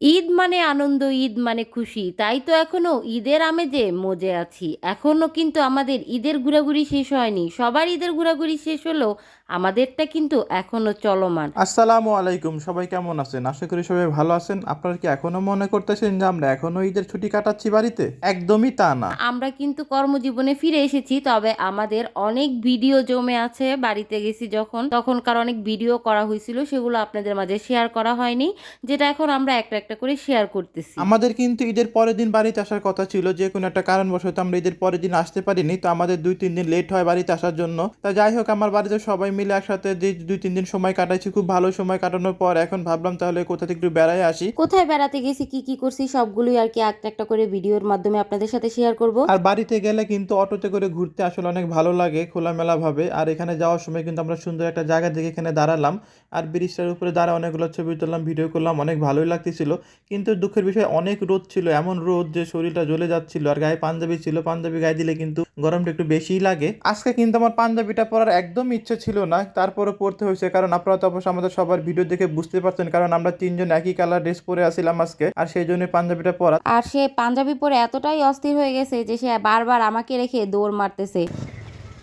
ঈদ মানে আনন্দ ঈদ মানে খুশি। তাই তো এখনও ঈদের আমেজে মজে আছি। এখনও কিন্তু আমাদের ঈদের ঘোরাঘুরি শেষ হয়নি। সবার ঈদের ঘোরাঘুরি শেষ হলেও আমাদেরটা কিন্তু এখনও চলমান। আসসালামু আলাইকুম সবাই কেমন আছেন? আশা করি সবাই ভালো আছেন। আপনারা কি এখনও মনে করতেছেন যে আমরা এখনও ঈদের ছুটি কাটাচ্ছি বাড়িতে? একদমই তা না। আমরা কিন্তু কর্মজীবনে ফিরে এসেছি তবে আমাদের অনেক ভিডিও জমে আছে বাড়িতে গেছি যখন। তখনকার অনেক ভিডিও করা হয়েছিল সেগুলো আপনাদের মাঝে শেয়ার করা হয়নি যেটা এখন আমরা একটা একটা করে শেয়ার করতেছি। আমাদের কিন্তু ঈদের পরের দিন বাড়িতে আসার কথা ছিল যে কোনো একটা কারণবশত আমরা ঈদের পরের দিন আসতে পারিনি তো আমাদের দুই তিন দিন লেট হয় বাড়িতে আসার জন্য। তা যাই হোক আমার বাড়িতে সবাই মিলে একসাথে যে দুই তিন দিন সময় কাটাইছি খুব ভালো সময় কাটানোর পর এখন ভাবলাম তাহলে কোথা থেকে একটু বেড়াই আসি। কোথায় বেড়াতে গেছি কি কি করছি সবগুলোই আর কি একটা একটা করে ভিডিওর মাধ্যমে আপনাদের সাথে শেয়ার করব। আর বাড়িতে গেলে কিন্তু অটোতে করে ঘুরতে আসলে অনেক ভালো লাগে খোলামেলা ভাবে আর এখানে যাওয়ার সময় কিন্তু আমরা সুন্দর একটা জায়গা দেখে এখানে দাঁড়ালাম। আর ব্রিজটার উপরে দাঁড়া অনেকগুলো ছবি তুললাম ভিডিও করলাম অনেক ভালোই লাগতেছিল। কিন্তু দুঃখের বিষয় অনেক রোদ ছিল এমন রোদ যে শরীরটা জ্বলে যাচ্ছিল আর গায়ে পাঞ্জাবি ছিল পাঞ্জাবি গায়ে দিলে কিন্তু গরমটা একটু বেশিই লাগে। আজকে কিন্তু আমার পাঞ্জাবিটা পরার একদম ইচ্ছে ছিল না তারপরে পড়তে হয়েছে কারণ আপনারা তো অবশ্য আমাদের সবার ভিডিও দেখে বুঝতে পারছেন কারণ আমরা তিনজন একই কালার ড্রেস পরে আসছিলাম আজকে আর সেই জন্য পাঞ্জাবিটা পরা। আর সে পাঞ্জাবি পরে এতটাই অস্থির হয়ে গেছে যে সে বারবার আমাকে রেখে দৌড় মারতেছে।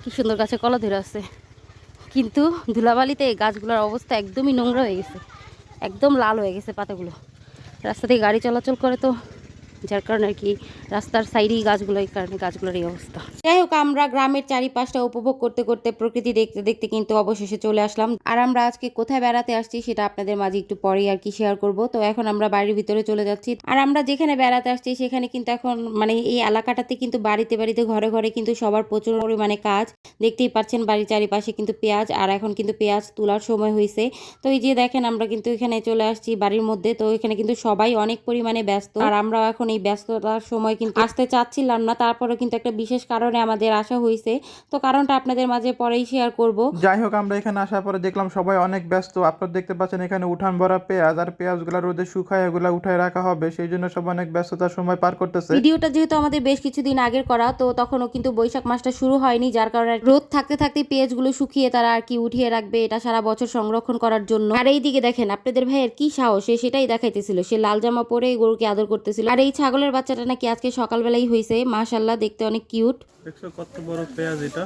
কি সুন্দর গাছে কলা ধরে আছে। কিন্তু ধুলাবালিতে গাছগুলোর অবস্থা একদমই নোংরা হয়ে গেছে একদম লাল হয়ে গেছে পাতাগুলো। রাস্তা দিয়ে গাড়ি চলাচল করে তো যার কারণে আর কি রাস্তার সাইডেই গাছগুলো কারণে গাছগুলোর এই অবস্থা। যাই হোক, আমরা গ্রামের চারিপাশটা উপভোগ করতে করতে প্রকৃতি দেখতে দেখতে কিন্তু অবশেষে চলে আসলাম। আর আমরা আজকে কোথায় বেড়াতে আসছি সেটা আপনাদের মাঝে একটু পরেই আর কি শেয়ার করব। তো এখন আমরা বাড়ির ভিতরে চলে যাচ্ছি। আর আমরা যেখানে বেড়াতে আসছি সেখানে কিন্তু এখন মানে এই এলাকাটাতে কিন্তু বাড়িতে বাড়িতে ঘরে ঘরে কিন্তু সবার প্রচুর পরিমাণে কাজ। দেখতেই পাচ্ছেন বাড়ির চারিপাশে কিন্তু পেঁয়াজ, আর এখন কিন্তু পেঁয়াজ তোলার সময় হয়েছে। তো এই যে দেখেন, আমরা কিন্তু এখানে চলে আসছি বাড়ির মধ্যে। তো এখানে কিন্তু সবাই অনেক পরিমাণে ব্যস্ত। আর আমরাও এখন এই ব্যস্ততার সময় কিন্তু আসতে চাচ্ছিলাম না। তারপরে কিন্তু একটা বিশেষ কারণে আমাদের আসা হয়েছে তো কারণটা আপনাদের মাঝে পরেই শেয়ার করব। যাই হোক আমরা এখানে আসার পরে দেখলাম সবাই অনেক ব্যস্ত। আপনারা দেখতে পাচ্ছেন এখানে উঠান ভরা পেঁয়াজ আর পেঁয়াজগুলো রোদে শুকায় এগুলো উঠায় রাখা হবে। সেই জন্য সবাই অনেক ব্যস্ততার সময় পার করতেছে। ভিডিওটা যেহেতু আমাদের বেশ কিছুদিন আগের করা তো তখনও কিন্তু বৈশাখ মাসটা শুরু হয়নি যার কারণে রোদ থাকতে থাকতে পেঁয়াজগুলো শুকিয়ে তারা আর কি উঠিয়ে রাখবে এটা সারা বছর সংরক্ষণ করার জন্য। আর এই দিকে দেখেন আপনাদের ভাইয়ের কি সাহস? সে সেটাই দেখাইতেছিল। সে লাল জামা পরে গরুকে আদর করতেছিল। আর এই ছাগলের বাচ্চাটা নাকি আজকে সকালবেলাই হয়েছে মাশাল্লাহ দেখতে অনেক কিউট। দেখছ কত বড় পেঁয়াজ এটা?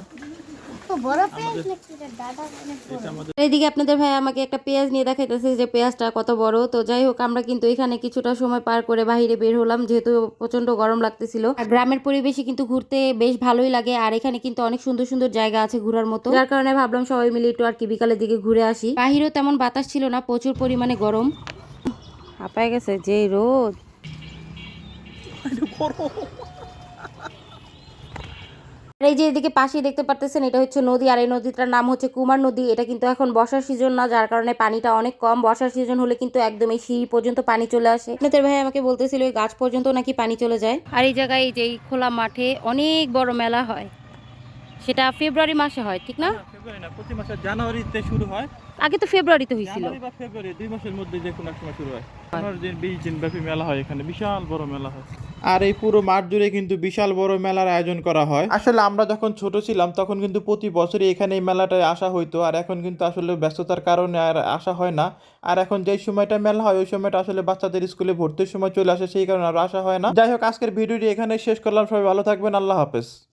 বড় পেঁয়াজ নাকি এটা দাদা অনেক বড়। এইদিকে আপনাদের ভাই আমাকে একটা পেঁয়াজ নিয়ে দেখাইতেছে যে পেঁয়াজটা কত বড়। তো যাই হোক আমরা কিন্তু এখানে কিছুটা সময় পার করে বাইরে বের হলাম যেহেতু প্রচণ্ড গরম লাগতেছিল। আর গ্রামের পরিবেশে কিন্তু ঘুরতে বেশ ভালোই লাগে আর এখানে কিন্তু অনেক সুন্দর সুন্দর জায়গা আছে ঘোরার মতো। যার কারণে ভাবলাম সবাই মিলে একটু আর কি বিকালের দিকে ঘুরে আসি। বাহিরেও তেমন বাতাস ছিল না প্রচুর পরিমাণে গরম। হাঁপায় গেছে যে রোদ। আর এই যে এদিকে পাশে দেখতে পারতেছেন এটা হচ্ছে নদী আর এই নদীটার নাম হচ্ছে কুমার নদী। এটা কিন্তু এখন বর্ষার সিজন না যার কারণে পানিটা অনেক কম। বর্ষার সিজন হলে কিন্তু একদম এই সিঁড়ি পর্যন্ত পানি চলে আসে। আপনাদের ভাই আমাকে বলতেছিল এই গাছ পর্যন্ত নাকি পানি চলে যায়? আর এই জায়গায় এই যে এই খোলা মাঠে অনেক বড় মেলা হয়। সেটা ফেব্রুয়ারি মাসে হয় ঠিক না? ফেব্রুয়ারি না প্রতি মাসের জানুয়ারিতে শুরু হয়। আগে তো ফেব্রুয়ারিতে হয়েছিল। ফেব্রুয়ারি দুই মাসের মধ্যে যে কোনো এক সময় শুরু হয়। পনেরো দিন বিশ দিন ব্যাপী মেলা হয় এখানে বিশাল বড় মেলা হয়। আর এই পুরো মাঠ জুড়ে কিন্তু বিশাল বড় মেলার আয়োজন করা হয়। আসলে আমরা যখন ছোট ছিলাম, তখন কিন্তু প্রতি বছরই এখানে এই মেলাটায় আসা হইতো। আর এখন কিন্তু আসলে ব্যস্ততার কারণে আর আসা হয় না। আর এখন যেই সময়টা মেলা হয়, ওই সময়টা আসলে বাচ্চাদের স্কুলে ভর্তির সময় চলে আসে, সেই কারণে আর আসা হয় না। যাই হোক, আজকের ভিডিওটি এখানে শেষ করলাম। সবাই ভালো থাকবেন। আল্লাহ হাফেজ।